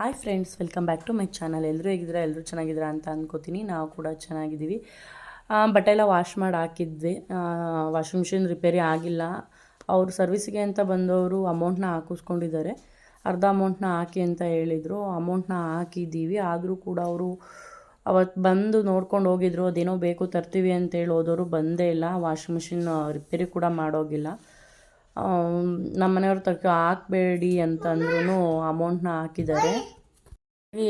Hi friends welcome back to my channel ಎಲ್ಲರೂ ಹೇಗಿದ್ದೀರಾ? ಎಲ್ಲರೂ ಚೆನ್ನಾಗಿದ್ದೀರಾ ಅಂತ ಅಂದ್ಕೋತೀನಿ ನಾವು ಕೂಡ ಚೆನ್ನಾಗಿದ್ದೀವಿ. ಬಟ್ಟೆ ಎಲ್ಲ ವಾಶ್ ಮಾಡಿ ಹಾಕಿದ್ವಿ. ವಾಷಿಂಗ್ ಮಿಷಿನ್ ರಿಪೇರಿ ಆಗಿಲ್ಲ. ಅವರು ಸರ್ವಿಸ್ಗೆ ಅಂತ ಬಂದವರು ಅಮೌಂಟ್ನ ಹಾಕಿಸ್ಕೊಂಡಿದ್ದಾರೆ. ಅರ್ಧ ಅಮೌಂಟ್ನ ಹಾಕಿ ಅಂತ ಹೇಳಿದರು. ಅಮೌಂಟ್ನ ಹಾಕಿದ್ದೀವಿ. ಆದರೂ ಕೂಡ ಅವರು ಅವತ್ತು ಬಂದು ನೋಡ್ಕೊಂಡು ಹೋಗಿದ್ರು. ಅದೇನೋ ಬೇಕು ತರ್ತೀವಿ ಅಂತೇಳಿ ಹೋದವರು ಬಂದೇ ಇಲ್ಲ. ವಾಷಿಂಗ್ ಮಿಷಿನ್ ರಿಪೇರಿ ಕೂಡ ಮಾಡೋಗಿಲ್ಲ. ನಮ್ಮ ಮನೆಯವ್ರ ತಕ್ಕ ಹಾಕಬೇಡಿ ಅಂತಂದ್ರೂ ಅಮೌಂಟ್ನ ಹಾಕಿದ್ದಾರೆ.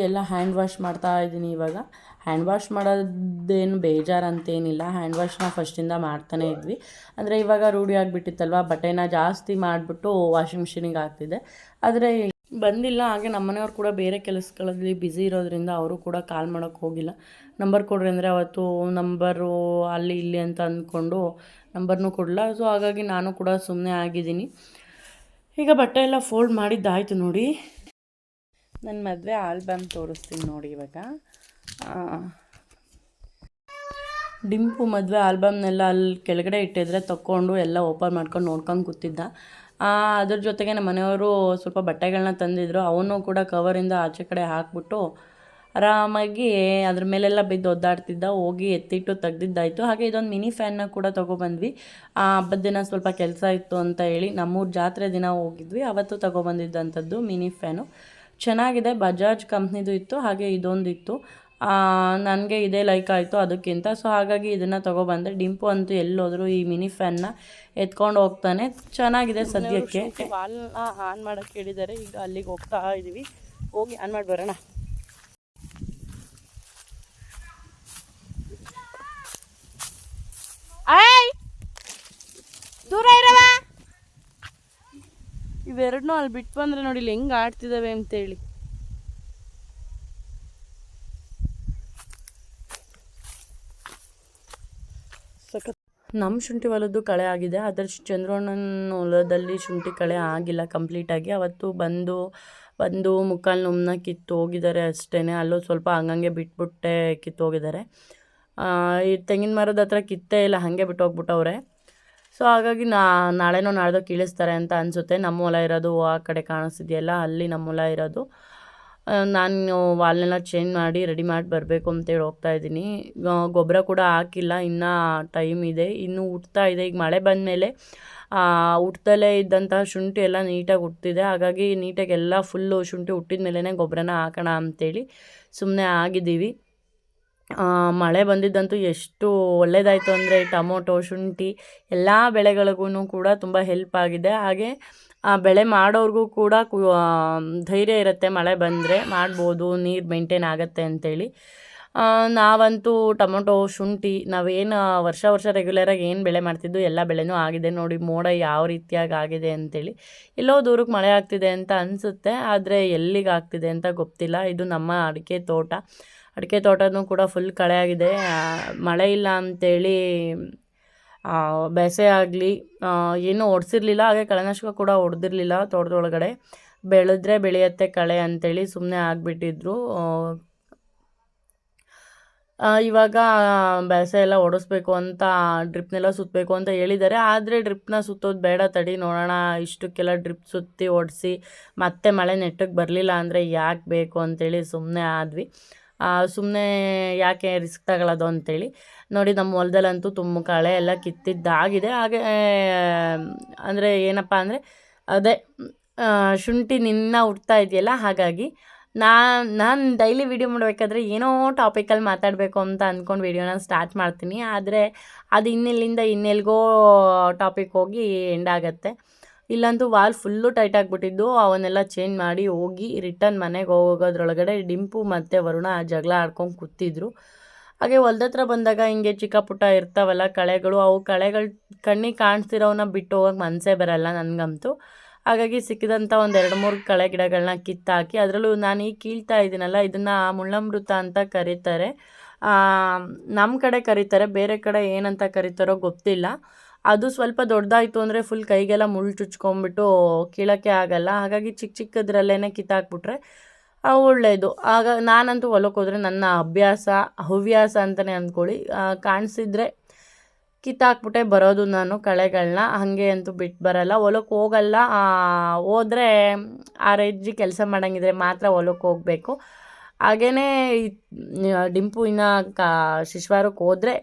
ಎಲ್ಲ ಹ್ಯಾಂಡ್ ವಾಶ್ ಮಾಡ್ತಾ ಇದ್ದೀನಿ ಇವಾಗ. ಹ್ಯಾಂಡ್ ವಾಶ್ ಮಾಡೋದೇನು ಬೇಜಾರಂತೇನಿಲ್ಲ. ಹ್ಯಾಂಡ್ ವಾಶ್ನ ಫಸ್ಟಿಂದ ಮಾಡ್ತಾನೆ ಇದ್ವಿ. ಅಂದರೆ ಇವಾಗ ರೂಢಿ ಆಗಿಬಿಟ್ಟಿತ್ತಲ್ವ? ಬಟ್ಟೆನ ಜಾಸ್ತಿ ಮಾಡಿಬಿಟ್ಟು ವಾಷಿಂಗ್ ಮಿಷಿನಿಗೆ ಹಾಕ್ತಿದ್ದೆ. ಆದರೆ ಬಂದಿಲ್ಲ, ಹಾಗೆ ನಮ್ಮನೆಯವ್ರು ಕೂಡ ಬೇರೆ ಕೆಲಸಗಳಲ್ಲಿ ಬ್ಯುಸಿ ಇರೋದ್ರಿಂದ ಅವರು ಕೂಡ ಕಾಲ್ ಮಾಡೋಕ್ಕೆ ಹೋಗಿಲ್ಲ. ನಂಬರ್ ಕೊಡ್ರಿ ಅಂದರೆ ಅವತ್ತು ನಂಬರು ಅಲ್ಲಿ ಇಲ್ಲಿ ಅಂತ ಅಂದ್ಕೊಂಡು ನಂಬರ್ನೂ ಕೊಡಲ್ಲ ಸೊ ಹಾಗಾಗಿ ನಾನು ಕೂಡ ಸುಮ್ಮನೆ ಆಗಿದ್ದೀನಿ. ಈಗ ಬಟ್ಟೆ ಎಲ್ಲ ಫೋಲ್ಡ್ ಮಾಡಿದ್ದಾಯಿತು ನೋಡಿ. ನನ್ನ ಮದುವೆ ಆಲ್ಬಮ್ ತೋರಿಸ್ತೀನಿ ನೋಡಿ ಇವಾಗ. ಡಿಂಪು ಮದುವೆ ಆಲ್ಬಮ್ನೆಲ್ಲ ಅಲ್ಲಿ ಕೆಳಗಡೆ ಇಟ್ಟಿದ್ರೆ ತಕ್ಕೊಂಡು ಎಲ್ಲ ಓಪನ್ ಮಾಡ್ಕೊಂಡು ನೋಡ್ಕೊಂಡು ಕೂತಿದ್ದ. ಅದ್ರ ಜೊತೆಗೆ ನಮ್ಮ ಮನೆಯವರು ಸ್ವಲ್ಪ ಬಟ್ಟೆಗಳನ್ನ ತಂದಿದ್ರು. ಅವನು ಕೂಡ ಕವರಿಂದ ಆಚೆ ಕಡೆ ಹಾಕ್ಬಿಟ್ಟು ಆರಾಮಾಗಿ ಅದ್ರ ಮೇಲೆಲ್ಲ ಬಿದ್ದು ಒದ್ದಾಡ್ತಿದ್ದ, ಹೋಗಿ ಎತ್ತಿಟ್ಟು ತೆಗ್ದಿದ್ದಾಯಿತು. ಹಾಗೆ ಇದೊಂದು ಮಿನಿ ಫ್ಯಾನ್ನ ಕೂಡ ತೊಗೊಬಂದ್ವಿ. ಆ ಹಬ್ಬದ ದಿನ ಸ್ವಲ್ಪ ಕೆಲಸ ಇತ್ತು ಅಂತ ಹೇಳಿ ನಮ್ಮೂರು ಜಾತ್ರೆ ದಿನ ಹೋಗಿದ್ವಿ. ಅವತ್ತು ತೊಗೊಬಂದಿದ್ದಂಥದ್ದು ಮಿನಿ ಫ್ಯಾನು. ಚೆನ್ನಾಗಿದೆ, ಬಜಾಜ್ ಕಂಪ್ನಿದು ಇತ್ತು, ಹಾಗೆ ಇದೊಂದಿತ್ತು. ನನಗೆ ಇದೇ ಲೈಕ್ ಆಯಿತು ಅದಕ್ಕಿಂತ. ಸೊ ಹಾಗಾಗಿ ಇದನ್ನು ತೊಗೊಬಂದೆ. ಡಿಂಪು ಅಂತೂ ಎಲ್ಲೋದ್ರು ಈ ಮಿನಿ ಫ್ಯಾನ್ನ ಎತ್ಕೊಂಡು ಹೋಗ್ತಾನೆ. ಚೆನ್ನಾಗಿದೆ ಸದ್ಯಕ್ಕೆ. ವಾಲ್ನ ಆನ್ ಮಾಡೋಕ್ಕೆ ಹೇಳಿದ್ದಾರೆ. ಈಗ ಅಲ್ಲಿಗೆ ಹೋಗ್ತಾ ಇದ್ದೀವಿ ಹೋಗಿ ಆನ್ ಮಾಡಿ ಬರೋಣ. ದೂರ ಇರವ ಇವೆರಡನ್ನೂ ಅಲ್ಲಿ ಬಿಟ್ಟು ಬಂದರೆ ನೋಡಿ ಇಲ್ಲಿ ಹೆಂಗೆ ಆಡ್ತಿದ್ದಾವೆ ಅಂತೇಳಿ. ನಮ್ಮ ಶುಂಠಿ ಹೊಲದ್ದು ಕಳೆ ಆಗಿದೆ. ಆದರೆ ಚಂದ್ರಣ್ಣನ ಹೊಲದಲ್ಲಿ ಶುಂಠಿ ಕಳೆ ಆಗಿಲ್ಲ ಕಂಪ್ಲೀಟಾಗಿ ಅವತ್ತು ಬಂದು ಒಂದು ಮುಕ್ಕಾಲು ನುಮ್ಮನ ಕಿತ್ತು ಹೋಗಿದ್ದಾರೆ ಅಷ್ಟೇ ಅಲ್ಲೂ ಸ್ವಲ್ಪ ಹಂಗಂಗೆ ಬಿಟ್ಬಿಟ್ಟೆ, ಕಿತ್ತು ಹೋಗಿದ್ದಾರೆ. ಈ ತೆಂಗಿನ ಮರದ ಹತ್ರ ಕಿತ್ತೇ ಇಲ್ಲ, ಹಾಗೆ ಬಿಟ್ಟು ಹೋಗ್ಬಿಟ್ಟವ್ರೆ. ಸೊ, ಹಾಗಾಗಿ ನಾ, ನಾಳೆನೋ ನಾಳ್ದೋ ಕೀಳಿಸ್ತಾರೆ ಅಂತ ಅನಿಸುತ್ತೆ. ನಮ್ಮ ಹೊಲ ಇರೋದು ಆ ಕಡೆ ಕಾಣಿಸ್ತಿದೆಯಲ್ಲ, ಅಲ್ಲಿ ನಮ್ಮ ಹೊಲ ಇರೋದು. ನಾನು ವಾಲ್ನೆಲ್ಲ ಚೇಂಜ್ ಮಾಡಿ ರೆಡಿ ಮಾಡಿ ಬರಬೇಕು ಅಂತೇಳಿ ಹೋಗ್ತಾ ಇದ್ದೀನಿ. ಗೊಬ್ಬರ ಕೂಡ ಹಾಕಿಲ್ಲ, ಇನ್ನೂ ಟೈಮ್ ಇದೆ. ಇನ್ನು ಹುಟ್ತಾ ಇದೆ. ಈಗ ಮಳೆ ಬಂದಮೇಲೆ ಹುಟ್ತಲೇ ಇದ್ದಂತಹ ಶುಂಠಿ ಎಲ್ಲ ನೀಟಾಗಿ ಹುಟ್ಟಿದೆ. ಹಾಗಾಗಿ ನೀಟಾಗಿ ಎಲ್ಲ ಫುಲ್ಲು ಶುಂಠಿ ಹುಟ್ಟಿದ ಮೇಲೇ ಗೊಬ್ಬರನ ಹಾಕೋಣ ಅಂತೇಳಿ ಸುಮ್ಮನೆ ಆಗಿದ್ದೀವಿ. ಮಳೆ ಬಂದಿದ್ದಂತೂ ಎಷ್ಟು ಒಳ್ಳೆಯದಾಯಿತು ಅಂದರೆ ಟೊಮೊಟೊ ಶುಂಠಿ ಎಲ್ಲ ಬೆಳೆಗಳಿಗೂ ಕೂಡ ತುಂಬ ಹೆಲ್ಪ್ ಆಗಿದೆ. ಹಾಗೆ ಆ ಬೆಳೆ ಮಾಡೋರಿಗೂ ಕೂಡ ಧೈರ್ಯ ಇರುತ್ತೆ ಮಳೆ ಬಂದರೆ ಮಾಡ್ಬೋದು ನೀರು ಮೇಂಟೈನ್ ಆಗುತ್ತೆ ಅಂತೇಳಿ. ಆ, ನಾವಂತೂ ಟೊಮೊಟೊ ಶುಂಠಿ ನಾವೇನು ವರ್ಷ ವರ್ಷ ರೆಗ್ಯುಲರಾಗಿ ಏನು ಬೆಳೆ ಮಾಡ್ತಿದ್ದು ಎಲ್ಲ ಬೆಳೆನೂ ಆಗಿದೆ ನೋಡಿ ಮೋಡ ಯಾವ ರೀತಿಯಾಗಿ ಆಗಿದೆ ಅಂತೇಳಿ. ಎಲ್ಲೋ ದೂರಕ್ಕೆ ಮಳೆ ಆಗ್ತಿದೆ ಅಂತ ಅನಿಸುತ್ತೆ ಆದರೆ ಎಲ್ಲಿಗೆ ಆಗ್ತಿದೆ ಅಂತ ಗೊತ್ತಿಲ್ಲ. ಇದು ನಮ್ಮ ಅಡಿಕೆ ತೋಟ. ಅಡಿಕೆ ತೋಟನೂ ಕೂಡ ಫುಲ್ ಕಳೆ ಆಗಿದೆ. ಮಳೆ ಇಲ್ಲ ಅಂತೇಳಿ ಬೇಸೆ ಆಗಲಿ ಏನೂ ಒಡಿಸಿರ್ಲಿಲ್ಲ, ಹಾಗೆ ಕಳೆನಾಶಕ ಕೂಡ ಹೊಡೆದಿರಲಿಲ್ಲ ತೋಟದೊಳಗಡೆ. ಬೆಳೆದ್ರೆ ಬೆಳೆಯತ್ತೆ ಕಳೆ ಅಂತೇಳಿ ಸುಮ್ಮನೆ ಆಗಿಬಿಟ್ಟಿದ್ರು. ಇವಾಗ ಬೇಸೆ ಎಲ್ಲ ಓಡಿಸ್ಬೇಕು ಅಂತ, ಡ್ರಿಪ್ನೆಲ್ಲ ಸುತ್ತಬೇಕು ಅಂತ ಹೇಳಿದ್ದಾರೆ. ಆದರೆ ಡ್ರಿಪ್ನ ಸುತ್ತೋದು ಬೇಡ ತಡಿ, ನೋಡೋಣ ಇಷ್ಟಕ್ಕೆಲ್ಲ ಡ್ರಿಪ್ ಸುತ್ತಿ ಓಡಿಸಿ ಮತ್ತೆ ಮಳೆ ನೆಟ್ಟಗೆ ಬರಲಿಲ್ಲ ಅಂದರೆ ಯಾಕೆ ಬೇಕು ಅಂತೇಳಿ ಸುಮ್ಮನೆ ಆದ್ವಿ. ಸುಮ್ಮನೆ ಯಾಕೆ ರಿಸ್ಕ್ ತಗೊಳ್ಳೋದು ಅಂತೇಳಿ. ನೋಡಿ ನಮ್ಮ ಹೊಲದಲ್ಲಂತೂ ತುಂಬ ಕಳೆ ಎಲ್ಲ ಕಿತ್ತಿದ್ದಾಗಿದೆ. ಹಾಗೆ ಅಂದರೆ ಏನಪ್ಪ ಅಂದರೆ, ಅದೇ ಶುಂಠಿ ನಿನ್ನ ಹುಡ್ತಾ ಇದೆಯಲ್ಲ, ಹಾಗಾಗಿ ನಾನು ನಾನು ಡೈಲಿ ವೀಡಿಯೋ ಮಾಡಬೇಕಾದ್ರೆ ಏನೋ ಟಾಪಿಕಲ್ಲಿ ಮಾತಾಡಬೇಕು ಅಂತ ಅಂದ್ಕೊಂಡು ವೀಡಿಯೋನ ಸ್ಟಾರ್ಟ್ ಮಾಡ್ತೀನಿ. ಆದರೆ ಅದು ಇನ್ನೆಲ್ಲಿಂದ ಇನ್ನೆಲ್ಗೋ ಟಾಪಿಕ್ ಹೋಗಿ ಎಂಡ್ ಆಗುತ್ತೆ. ಇಲ್ಲಂತೂ ವಾಲ್ ಫುಲ್ಲು ಟೈಟ್ ಆಗಿಬಿಟ್ಟಿದ್ದು, ಅವನ್ನೆಲ್ಲ ಚೇಂಜ್ ಮಾಡಿ ಹೋಗಿ ರಿಟರ್ನ್ ಮನೆಗೆ ಹೋಗೋದ್ರೊಳಗಡೆ ಡಿಂಪು ಮತ್ತು ವರುಣ ಜಗಳ ಆಡ್ಕೊಂಡು ಕೂತಿದ್ರು. ಹಾಗೆ ಹೊಲ್ದ ಹತ್ರ ಬಂದಾಗ ಹಿಂಗೆ ಚಿಕ್ಕ ಪುಟ್ಟ ಇರ್ತಾವಲ್ಲ ಕಳೆಗಳು, ಅವು ಕಳೆಗಳು ಕಣ್ಣಿಗೆ ಕಾಣಿಸ್ತಿರೋವನ್ನ ಬಿಟ್ಟು ಹೋಗೋಕೆ ಮನಸ್ಸೇ ಬರಲ್ಲ ನನಗಂತೂ. ಹಾಗಾಗಿ ಸಿಕ್ಕಿದಂಥ ಒಂದು ಎರಡು ಮೂರು ಕಳೆ ಗಿಡಗಳನ್ನ ಕಿತ್ತಾಕಿ ಅದರಲ್ಲೂ ನಾನು ಈಗ ಕೀಳ್ತಾ ಇದ್ದೀನಲ್ಲ, ಇದನ್ನು ಮುಳ್ಳಮೃತ ಅಂತ ಕರೀತಾರೆ. ನಮ್ಮ ಕಡೆ ಕರೀತಾರೆ, ಬೇರೆ ಕಡೆ ಏನಂತ ಕರೀತಾರೋ ಗೊತ್ತಿಲ್ಲ. ಅದು ಸ್ವಲ್ಪ ದೊಡ್ಡದಾಯಿತು ಅಂದರೆ ಫುಲ್ ಕೈಗೆಲ್ಲ ಮುಳ್ಳು ಚುಚ್ಕೊಂಡ್ಬಿಟ್ಟು ಕೀಳೋಕ್ಕೆ ಆಗಲ್ಲ. ಹಾಗಾಗಿ ಚಿಕ್ಕ ಚಿಕ್ಕದ್ರಲ್ಲೇ ಕಿತ್ತಾಕ್ಬಿಟ್ರೆ ಒಳ್ಳೆಯದು ಆಗ ನಾನಂತೂ ಹೊಲಕ್ಕೆ ಹೋದರೆ ನನ್ನ ಅಭ್ಯಾಸ, ಹವ್ಯಾಸ ಅಂತಲೇ ಅಂದ್ಕೊಳ್ಳಿ. ಕಾಣಿಸಿದ್ರೆ ಕಿತ್ತಾಕ್ಬಿಟ್ಟೆ ಬರೋದು ನಾನು ಕಳೆಗಳನ್ನ ಹಾಗೆ ಅಂತೂ ಬಿಟ್ಟು ಬರಲ್ಲ. ಹೊಲಕ್ಕೆ ಹೋಗಲ್ಲ. ಹೋದರೆ ಆ ರೆಜ್ಜಿ ಕೆಲಸ ಮಾಡೋಂಗಿದ್ರೆ ಮಾತ್ರ ಹೊಲಕ್ಕೆ ಹೋಗಬೇಕು. ಹಾಗೆಯೇ ಡಿಂಪು ಇನ್ನು ಕಾ, ಶಿಶ್ವಾರಕ್ಕೆ ಹೋದರೆ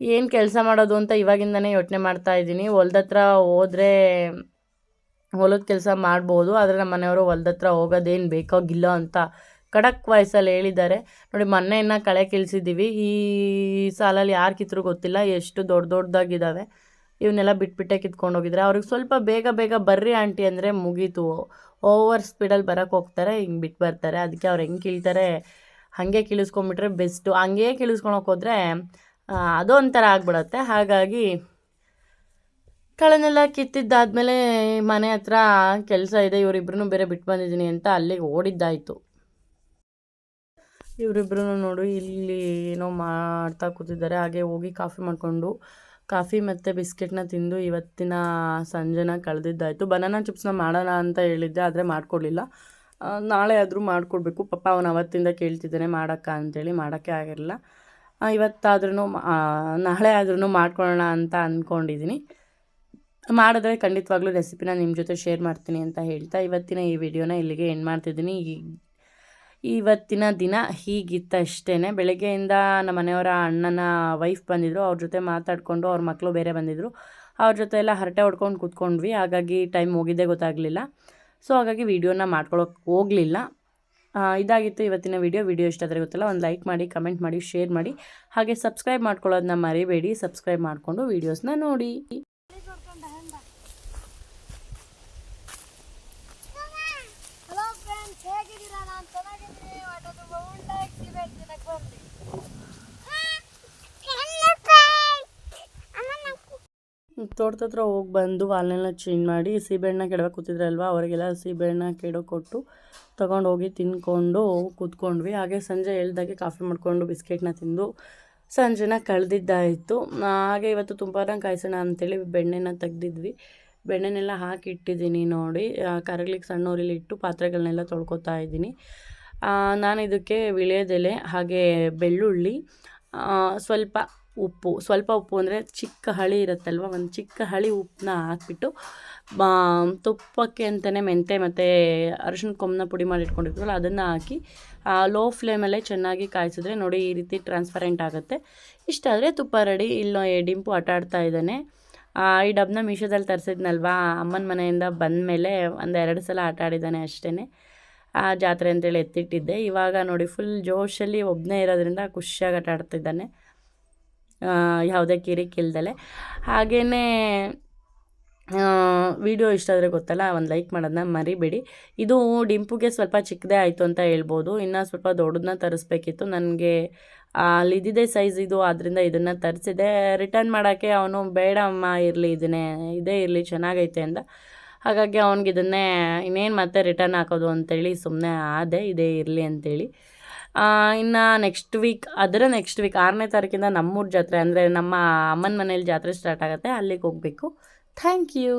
ಏನು ಕೆಲಸ ಮಾಡೋದು ಅಂತ ಇವಾಗಿಂದನೇ ಯೋಚನೆ ಮಾಡ್ತಾ ಇದ್ದೀನಿ. ಹೊಲ್ದ ಹತ್ರ ಹೋದರೆ ಹೊಲದ ಕೆಲಸ ಮಾಡ್ಬೋದು, ಆದರೆ ನಮ್ಮ ಮನೆಯವರು ಹೊಲ್ದ ಹೋಗೋದೇನು ಬೇಕಾಗಿಲ್ಲ ಅಂತ ಖಡಕ್ ವಯಸ್ಸಲ್ಲಿ ಹೇಳಿದ್ದಾರೆ. ನೋಡಿ ಮೊನ್ನೆಯನ್ನು ಕಳೆ ಕೀಳ್ಸಿದ್ದೀವಿ ಈ ಸಾಲಲ್ಲಿ ಯಾರು ಕಿತ್ತರು ಗೊತ್ತಿಲ್ಲ, ಎಷ್ಟು ದೊಡ್ಡ ದೊಡ್ಡದಾಗಿದ್ದಾವೆ ಇವನ್ನೆಲ್ಲ ಬಿಟ್ಬಿಟ್ಟೆ ಕಿತ್ಕೊಂಡು ಹೋಗಿದ್ರೆ ಅವ್ರಿಗೆ ಸ್ವಲ್ಪ ಬೇಗ ಬೇಗ ಬರ್ರಿ ಆಂಟಿ ಅಂದರೆ ಮುಗೀತು. ಓವರ್ ಸ್ಪೀಡಲ್ಲಿ ಬರೋಕ್ಕೆ ಹೋಗ್ತಾರೆ, ಹಿಂಗೆ ಬಿಟ್ಟು ಬರ್ತಾರೆ. ಅದಕ್ಕೆ ಅವ್ರು ಹೆಂಗೆ ಕೀಳ್ತಾರೆ, ಹಾಗೆ ಕೀಳಿಸ್ಕೊಂಬಿಟ್ರೆ ಬೆಸ್ಟು. ಹಂಗೆ ಕೀಳಿಸ್ಕೊಳಕ್ಕೆ ಹೋದರೆ ಅದು ಒಂಥರ ಆಗ್ಬಿಡತ್ತೆ. ಹಾಗಾಗಿ ಕಳೆನೆಲ್ಲ ಕಿತ್ತಿದ್ದಾದಮೇಲೆ ಮನೆ ಹತ್ರ ಕೆಲಸ ಇದೆ ಇವರಿಬ್ರು ಬೇರೆ ಬಿಟ್ಟು ಬಂದಿದ್ದೀನಿ ಅಂತ ಅಲ್ಲಿಗೆ ಓಡಿದ್ದಾಯಿತು. ಇವರಿಬ್ರು ನೋಡು, ಇಲ್ಲಿ ಏನೋ ಮಾಡ್ತಾ ಕೂತಿದ್ದಾರೆ. ಹಾಗೆ ಹೋಗಿ ಕಾಫಿ ಮಾಡಿಕೊಂಡು, ಕಾಫಿ ಮತ್ತು ಬಿಸ್ಕೆಟ್ನ ತಿಂದು ಇವತ್ತಿನ ಸಂಜೆನ ಕಳೆದಿದ್ದಾಯಿತು. ಬನಾನಾ ಚಿಪ್ಸ್ನ ಮಾಡೋಣ ಅಂತ ಹೇಳಿದ್ದೆ, ಆದರೆ ಮಾಡಿಕೊಡ್ಲಿಲ್ಲ. ನಾಳೆ ಆದರೂ ಮಾಡಿಕೊಡ್ಬೇಕು. ಪಾಪ ಅವನು ಅವತ್ತಿಂದ ಕೇಳ್ತಿದ್ದಾನೆ, ಮಾಡೋಕ್ಕ ಅಂತೇಳಿ ಮಾಡೋಕ್ಕೆ ಆಗಿರಲಿಲ್ಲ. ಇವತ್ತಾದ್ರೂ ನಾಳೆ ಆದ್ರೂ ಮಾಡ್ಕೊಳ್ಳೋಣ ಅಂತ ಅಂದ್ಕೊಂಡಿದ್ದೀನಿ ಮಾಡಿದ್ರೆ ಖಂಡಿತವಾಗ್ಲೂ ರೆಸಿಪಿನ ನಿಮ್ಮ ಜೊತೆ ಶೇರ್ ಮಾಡ್ತೀನಿ ಅಂತ ಹೇಳ್ತಾ ಇವತ್ತಿನ ಈ ವಿಡಿಯೋನ ಇಲ್ಲಿಗೆ ಎಂಡ್ ಮಾಡ್ತಿದ್ದೀನಿ. ಈ, ಇವತ್ತಿನ ದಿನ ಹೀಗಿತ್ತಷ್ಟೇ ಬೆಳಗ್ಗೆಯಿಂದ ನಮ್ಮ ಮನೆಯವರ ಅಣ್ಣನ ವೈಫ್ ಬಂದಿದ್ದರು ಅವ್ರ ಜೊತೆ ಮಾತಾಡಿಕೊಂಡು ಅವ್ರ ಮಕ್ಕಳು ಬೇರೆ ಬಂದಿದ್ದರು ಅವ್ರ ಜೊತೆ ಎಲ್ಲ ಹರಟೆ ಹೊಡ್ಕೊಂಡು ಕೂತ್ಕೊಂಡ್ವಿ. ಹಾಗಾಗಿ ಟೈಮ್ ಹೋಗಿದ್ದೇ ಗೊತ್ತಾಗಲಿಲ್ಲ. ಸೊ ಹಾಗಾಗಿ ವೀಡಿಯೋನ ಮಾಡ್ಕೊಳಕ್ಕೆ ಹೋಗಲಿಲ್ಲ. ಇದಾಗಿತ್ತು ಇವತ್ತಿನ ವಿಡಿಯೋ. ವಿಡಿಯೋ ಇಷ್ಟ ಆದರೆ ಗೊತ್ತಲ್ಲ, ಒಂದು ಲೈಕ್ ಮಾಡಿ, ಕಮೆಂಟ್ ಮಾಡಿ, ಶೇರ್ ಮಾಡಿ. ಹಾಗೆ ಸಬ್ಸ್ಕ್ರೈಬ್ ಮಾಡ್ಕೊಳ್ಳೋದನ್ನ ಮರಿಬೇಡಿ. ಸಬ್ಸ್ಕ್ರೈಬ್ ಮಾಡಿಕೊಂಡು ವೀಡಿಯೋಸ್ನ ನೋಡಿ. ಹೇಗಿದ್ದೀರಾ? ನಾನು ಚೆನ್ನಾಗಿದ್ದೀನಿ ಆಟೋ ತುಂಬ ಉಂಟಾಗಿ ಸಿಬೇಟ್ ದಿನಕ್ಕೆ ಬಂದೆ ತೋಟದ ಹತ್ರ ಹೋಗಿ ಬಂದು ಹಾಲನ್ನೆಲ್ಲ ಚೇಂಜ್ ಮಾಡಿ ಸೀಬೆಹಣ್ಣ ಕೆಡವೆ ಕೂತಿದ್ರಲ್ವ, ಅವರಿಗೆಲ್ಲ ಸೀಬೆಹಣ್ಣ ಕೆಡೋ ಕೊಟ್ಟು ತೊಗೊಂಡು ಹೋಗಿ ತಿನ್ಕೊಂಡು ಕೂತ್ಕೊಂಡ್ವಿ. ಹಾಗೆ ಸಂಜೆ ಹೇಳ್ದಾಗೆ ಕಾಫಿ ಮಾಡಿಕೊಂಡು ಬಿಸ್ಕೆಟ್ನ ತಿಂದು ಸಂಜೆನ ಕಳೆದಿದ್ದಾಯಿತು. ಹಾಗೆ ಇವತ್ತು ತುಂಬಾನ ಕಾಯಿಸೋಣ ಅಂತೇಳಿ ಬೆಣ್ಣೆನ ತೆಗ್ದಿದ್ವಿ. ಬೆಣ್ಣೆನೆಲ್ಲ ಹಾಕಿ ಇಟ್ಟಿದ್ದೀನಿ ನೋಡಿ. ಕರಗ್ಲಿಕ್ಕೆ ಸಣ್ಣ ಉರಿಲಿ ಇಟ್ಟು ಪಾತ್ರೆಗಳನ್ನೆಲ್ಲ ತೊಳ್ಕೊತಾ ಇದ್ದೀನಿ. ನಾನು ಇದಕ್ಕೆ ವಿಳೆದೆಲೆ ಹಾಗೆ ಬೆಳ್ಳುಳ್ಳಿ ಸ್ವಲ್ಪ ಉಪ್ಪು. ಸ್ವಲ್ಪ ಉಪ್ಪು ಅಂದರೆ ಚಿಕ್ಕ ಹಳಿ ಇರುತ್ತಲ್ವ? ಒಂದು ಚಿಕ್ಕ ಹಳಿ ಉಪ್ಪನ್ನ ಹಾಕ್ಬಿಟ್ಟು ತುಪ್ಪಕ್ಕೆ ಅಂತಲೇ ಮೆಂತೆ ಮತ್ತು ಅರಿಶಿನ ಕೊಮ್ಮನ ಪುಡಿ ಮಾಡಿ ಇಟ್ಕೊಂಡಿರ್ತೀವಲ್ಲ, ಅದನ್ನು ಹಾಕಿ ಲೋ ಫ್ಲೇಮಲ್ಲೇ ಚೆನ್ನಾಗಿ ಕಾಯಿಸಿದ್ರೆ ನೋಡಿ ಈ ರೀತಿ ಟ್ರಾನ್ಸ್ಪರೆಂಟ್ ಆಗುತ್ತೆ. ಇಷ್ಟಾದರೆ ತುಪ್ಪ ರೆಡಿ ಇಲ್ಲೋ ಡಿಂಪು ಆಟಾಡ್ತಾ ಇದ್ದಾನೆ. ಈ ಡಬ್ನ ಮೀಶೋದಲ್ಲಿ ತರಿಸಿದ್ನಲ್ವಾ? ಅಮ್ಮನ ಮನೆಯಿಂದ ಬಂದ ಮೇಲೆ ಒಂದು ಎರಡು ಸಲ ಆಟ ಆಡಿದ್ದಾನೆ ಅಷ್ಟೇ ಆ, ಜಾತ್ರೆ ಅಂತೇಳಿ ಎತ್ತಿಟ್ಟಿದ್ದೆ. ಇವಾಗ ನೋಡಿ ಫುಲ್ ಜೋಶಲ್ಲಿ ಒಬ್ಬನೇ ಇರೋದ್ರಿಂದ ಖುಷಿಯಾಗಿ ಆಟ ಆಡ್ತಿದ್ದಾನೆ ಯಾವುದೇ ಕಿರಿಕಿಲ್ದಲೆ. ಹಾಗೇ ವಿಡಿಯೋ ಇಷ್ಟ ಆದರೆ ಗೊತ್ತಲ್ಲ, ಒಂದು ಲೈಕ್ ಮಾಡೋದನ್ನ ಮರಿಬೇಡಿ. ಇದು ಡಿಂಪುಗೆ ಸ್ವಲ್ಪ ಚಿಕ್ಕದೇ ಆಯಿತು ಅಂತ ಹೇಳ್ಬೋದು. ಇನ್ನು ಸ್ವಲ್ಪ ದೊಡ್ಡದನ್ನ ತರಿಸ್ಬೇಕಿತ್ತು. ನನಗೆ ಅಲ್ಲಿ ಇದ್ದಿದ್ದೇ ಸೈಜ್ ಇದು ಆದ್ದರಿಂದ ಇದನ್ನು ತರಿಸಿದೆ. ರಿಟರ್ನ್ ಮಾಡೋಕ್ಕೆ ಅವನು ಬೇಡ ಅಮ್ಮ ಇರಲಿ ಇದನ್ನೇ, ಇದೇ ಇರಲಿ, ಚೆನ್ನಾಗೈತೆ ಅಂತ ಹಾಗಾಗಿ ಅವನಿಗೆ ಇದನ್ನೇ, ಇನ್ನೇನು ಮತ್ತೆ ರಿಟರ್ನ್ ಹಾಕೋದು ಅಂತೇಳಿ ಸುಮ್ಮನೆ ಆದೆ, ಇದೇ ಇರಲಿ ಅಂತೇಳಿ. ಇನ್ನು ನೆಕ್ಸ್ಟ್ ವೀಕ್ ಅದರ ನೆಕ್ಸ್ಟ್ ವೀಕ್ ಆರನೇ ತಾರೀಕಿಂದ ನಮ್ಮೂರ ಜಾತ್ರೆ, ಅಂದರೆ ನಮ್ಮ ಅಮ್ಮನ ಮನೇಲಿ ಜಾತ್ರೆ ಸ್ಟಾರ್ಟ್ ಆಗುತ್ತೆ, ಅಲ್ಲಿಗೆ ಹೋಗಬೇಕು. Thank you